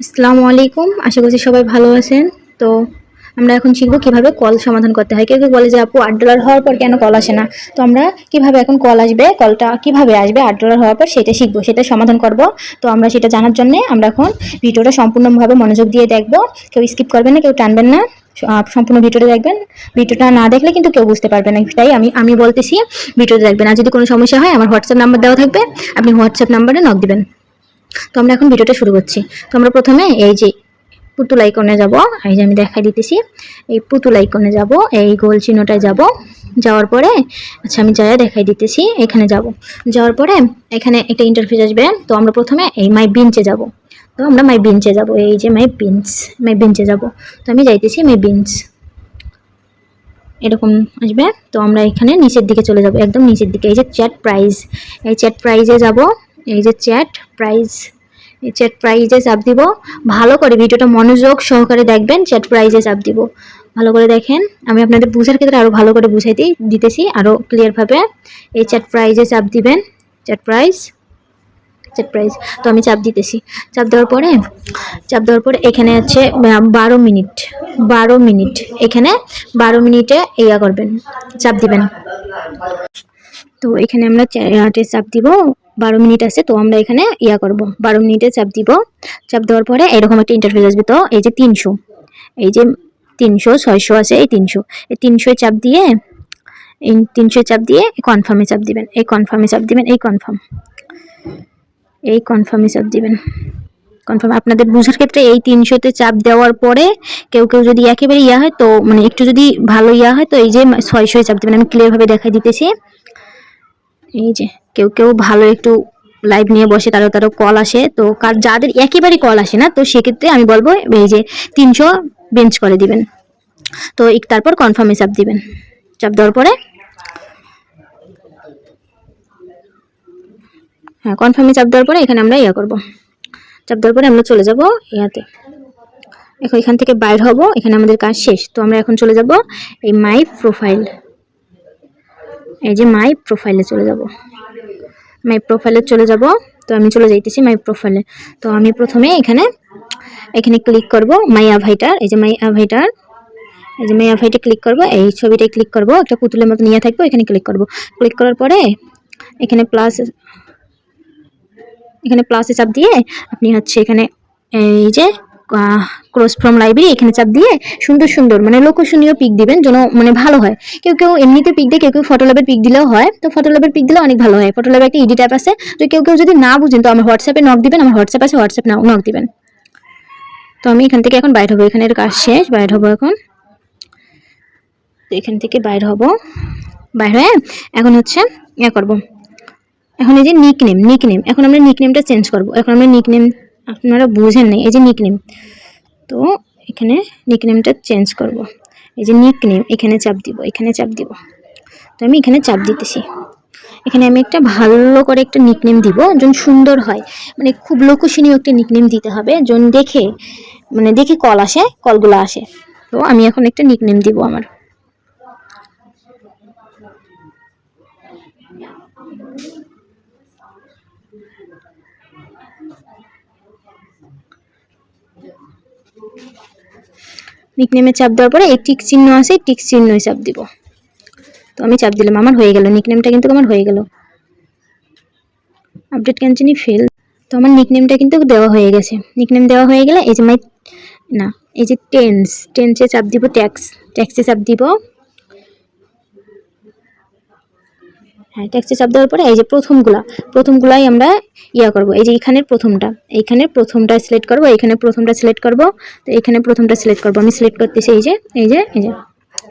আসসালামু আলাইকুম। আশা করছি সবাই ভালো আছেন। তো আমরা এখন শিখব কীভাবে কল সমাধান করতে হয়। কেউ কেউ বলে যে আপু, আট ডলার হওয়ার পর কেন কল আসে না? তো আমরা কীভাবে এখন কল আসবে, কলটা কীভাবে আসবে, আট ডলার হওয়ার পর সেটা শিখব, সেটা সমাধান করব। তো আমরা সেটা জানার জন্য আমরা এখন ভিডিওটা সম্পূর্ণভাবে মনোযোগ দিয়ে দেখব। কেউ স্কিপ করবেন না, কেউ টানবেন না। সম্পূর্ণ ভিডিওটা দেখবেন। ভিডিওটা না দেখলে কিন্তু কেউ বুঝতে পারবে না। তাই আমি আমি বলতেছি, ভিডিওটা দেখবেন। আর যদি কোনো সমস্যা হয়, আমার হোয়াটসঅ্যাপ নাম্বার দেওয়া থাকবে। আপনি হোয়াটসঅ্যাপ নাম্বারে নক দিবেন। তো আমরা এখন ভিডিওটা শুরু করছি। তো আমরা প্রথমে এই যে পুতুল আইকনে যাব, এই যে আমি দেখাই দিতেছি। এই পুতুল আইকনে যাব, এই গোল চিহ্নটায় যাব। যাওয়ার পরে আচ্ছা আমি যাই দেখাই দিতেছি, এখানে যাব। যাওয়ার পরে, এখানে একটা ইন্টারফেস আসবে। তো আমরা প্রথমে এই মাই বিঞ্চে যাব। তো আমরা মাই বিঞ্চে যাব। এই যে মাই বিঞ্চ মাই বিঞ্চে যাব। তো আমি যাইতেছি মাই বিঞ্চ এরকম আসবে। তো আমরা এখানে নিচের দিকে চলে যাব, একদম নিচের দিকে। এই যে চ্যাট প্রাইজ এই চ্যাট প্রাইজে যাব। এই যে চ্যাট প্রাইজ এই চ্যাট প্রাইজে চাপ দিব। ভালো করে ভিডিওটা মনোযোগ সহকারে দেখবেন চ্যাট প্রাইজে চাপ দিব। ভালো করে দেখেন, আমি আপনাদের বুঝার ক্ষেত্রে আরও ভালো করে বুঝাই দিই, দিতেছি আরও ক্লিয়ারভাবে এই চ্যাট প্রাইজে চাপ দিবেন চ্যাট প্রাইজ চ্যাট প্রাইজ তো আমি চাপ দিতেছি। চাপ দেওয়ার পরে চাপ দেওয়ার পরে এখানে আছে বারো মিনিট বারো মিনিট। এখানে বারো মিনিটে ইয়া করবেন চাপ দিবেন। তো এখানে আমরা চ্যাটে চাপ দিব। বারো মিনিট আছে, তো আমরা এখানে ইয়া করব। বারো মিনিটে চাপ দিব। চাপ দেওয়ার পরে এরকম একটা ইন্টারফেস আসবে, তো এই যে তিনশো। এই যে তিনশো, ছয়শো আছে, এই তিনশো। এই তিনশোয় চাপ দিয়ে, এই তিনশো চাপ দিয়ে কনফার্মে চাপ দিবেন। এই কনফার্মে চাপ দিবেন, এই কনফার্ম এই কনফার্মে চাপ দিবেন। কনফার্ম আপনাদের বোঝার ক্ষেত্রে এই তিনশোতে চাপ দেওয়ার পরে কেউ কেউ যদি একেবারে ইয়া হয়, তো মানে একটু যদি ভালো ইয়া হয়, তো এই যে ছয়শোয় চাপ দেবেন। আমি ক্লিয়ারভাবে দেখাই দিতেছি। এই যে কেউ কেউ ভালো একটু লাইভ নিয়ে বসে তারও তারও কল আসে। তো কার, যাদের একেবারে কল আসে না, তো সেক্ষেত্রে আমি বলব, এই যে তিনশো বেঞ্চ করে দিবেন। তো তারপর কনফার্মে চাপ দিবেন। চাপ দেওয়ার পরে হ্যাঁ কনফার্মে চাপ দেওয়ার পরে এখানে আমরা ইয়া করব। চাপ দেওয়ার পরে আমরা চলে যাব ইয়াতে। এখন এখান থেকে বাইর হব, এখানে আমাদের কাজ শেষ। তো আমরা এখন চলে যাব এই মাই প্রোফাইল এই যে মাই প্রোফাইলে চলে যাব। মাই প্রোফাইলে চলে যাব। তো আমি চলে যাইতেছি মাই প্রোফাইলে তো আমি প্রথমে এখানে এখানে ক্লিক করব মাই আভাইটার এই যে মাই আভাইটার এই যে মাই আভাইটে ক্লিক করব, এই ছবিটাই ক্লিক করব। একটা পুতুলের মতো নিয়ে থাকব, এখানে ক্লিক করব। ক্লিক করার পরে এখানে প্লাস এখানে প্লাসে চাপ দিয়ে আপনি হচ্ছে এখানে এই যে ক্রস ফ্রম লাইব্রেরি এখানে চাপ দিয়ে সুন্দর সুন্দর মানে লোকশনীয় পিক দিবেন যেন মানে ভালো হয়। কেউ কেউ এমনিতে পিক দিয়ে, কেউ কেউ ফটো ল্যাবের পিক দিলেও হয়। তো ফটো ল্যাবের পিক দিলে অনেক ভালো হয়। ফটো ল্যাবে একটা এডিট অ্যাপ আছে, তো কেউ কেউ যদি না বুঝেন, তো আমার হোয়াটসঅ্যাপে নক দিবেন, আমার হোয়াটসঅ্যাপ আছে হোয়াটসঅ্যাপ নাও নক দিবেন। তো আমি এখান থেকে এখন বাইর হব। এখানের কাজ শেষ, বাইর হব এখন। তো এখান থেকে বাইর হব। বাইর হয়ে এখন হচ্ছে ইয়ে করব। এখন এই যে নিক নেম নিক নেম এখন আমরা নিক নেমটা চেঞ্জ করব। এখন আমরা নিক নেম আপনারা বুঝেন নাই, এই যে নিক নেম তো এখানে নিক নেমটা চেঞ্জ করব। এই যে নিক নেম এখানে চাপ দিব, এখানে চাপ দিব। তো আমি এখানে চাপ দিতেছি। এখানে আমি একটা ভালো করে একটা নিক নেম দিব, যেন সুন্দর হয়। মানে খুব লোকশনীয় একটা নিক নেম দিতে হবে, যেন দেখে মানে দেখে কল আসে, কলগুলো আসে। তো আমি এখন একটা নিক নেম দিব আমার। নিকনেমে চাপ দেওয়ার পরে এই টিক চিহ্ন আছে টিক চিহ্নই চাপ দিব। তো আমি চাপ দিলাম, আমার হয়ে গেল। নিকনেমটা কিন্তু আমার হয়ে গেল। আপডেট ক্যানচিনি ফেল তো আমার নিকনেমটা কিন্তু দেওয়া হয়ে গেছে। নিকনেম দেওয়া হয়ে গেলে এই যে মাই না, এই যে টেন্স টেন্সে চাপ দিব ট্যাক্স ট্যাক্সে চাপ দিব হ্যাঁ ট্যাক্সি চাপ দেওয়ার পরে এই যে প্রথমগুলা, প্রথমগুলাই আমরা ইয়া করব। এই যে এখানের প্রথমটা এইখানে প্রথমটা সিলেক্ট করব এইখানে প্রথমটা সিলেক্ট করব, তো এখানে প্রথমটা সিলেক্ট করব। আমি সিলেক্ট করতেছি এই যে এই যে এই যে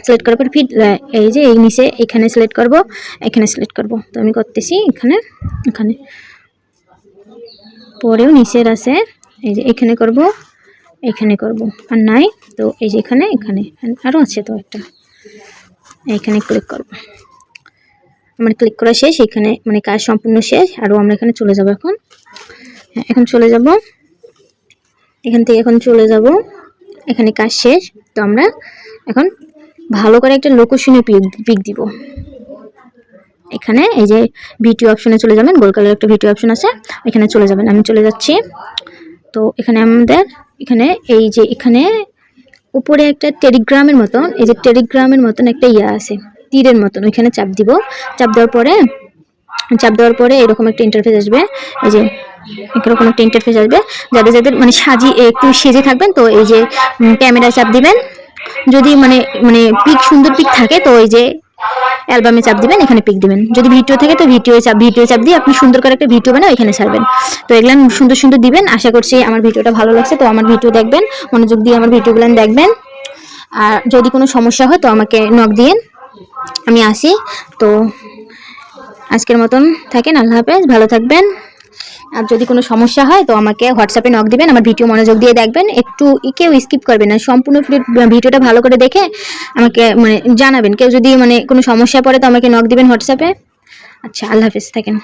সিলেক্ট করার পর ফিট এই যে, এই নিচে এখানে সিলেক্ট করব, এখানে সিলেক্ট করব। তো আমি করতেছি এখানে এখানে। পরেও নিচের আছে, এই যে এখানে করব এখানে করব। আর নাই, তো এই যে এখানে এখানে। আরও আছে তো একটা। এইখানে ক্লিক করব। আমার ক্লিক করা শেষ, এখানে মানে কাজ সম্পূর্ণ শেষ আরও আমরা এখানে চলে যাব এখন। হ্যাঁ এখন চলে যাব। এখান থেকে এখন চলে যাব। এখানে কাজ শেষ, তো আমরা এখন ভালো করে একটা লোকশনীয় পিক পিক দিব। এখানে এই যে ভিডিও অপশনে চলে যাবেন গোল কালার একটা ভিডিও অপশন আছে, এখানে চলে যাবেন। আমি চলে যাচ্ছি। তো এখানে আমাদের, এখানে এই যে এখানে উপরে একটা টেলিগ্রামের মতন, এই যে টেলিগ্রামের মতন একটা ইয়া আছে। তীরের মতন, ওইখানে চাপ দিব। চাপ দেওয়ার পরে, চাপ দেওয়ার পরে এরকম একটা ইন্টারফেস আসবে। এই যে, এরকম একটা ইন্টারফেস আসবে যাদের যাদের মানে সাজি একটু সেজে থাকবেন, তো এই যে ক্যামেরায় চাপ দিবেন। যদি মানে মানে পিক, সুন্দর পিক থাকে, তো এই যে, অ্যালবামে চাপ দিবেন, এখানে পিক দিবেন। যদি ভিডিও থাকে, তো ভিডিও চাপ ভিডিও চাপ দিয়ে আপনি সুন্দর করে একটা ভিডিও বানাও এখানে ছাড়বেন। তো এগুলো সুন্দর সুন্দর দিবেন। আশা করছি আমার ভিডিওটা ভালো লাগছে, তো আমার ভিডিও দেখবেন, মনোযোগ দিয়ে আমার ভিডিওগুলো দেখবেন। আর যদি কোনো সমস্যা হয়, তো আমাকে নক দিন আমি আসি। তো আজকের মতন থাকেন, আল্লাহ হাফেজ, ভালো থাকবেন। আর যদি কোনো সমস্যা হয় তো আমাকে হোয়াটসঅ্যাপে নক দিবেন, আমার ভিডিও মনোযোগ দিয়ে দেখবেন। একটু কেউ স্কিপ করবেন না, সম্পূর্ণ ভিডিওটা ভালো করে দেখে আমাকে মানে জানাবেন। কেউ যদি মানে কোনো সমস্যা পড়ে তো আমাকে নক দিবেন হোয়াটসঅ্যাপে। আচ্ছা আল্লাহ হাফেজ, থাকেন।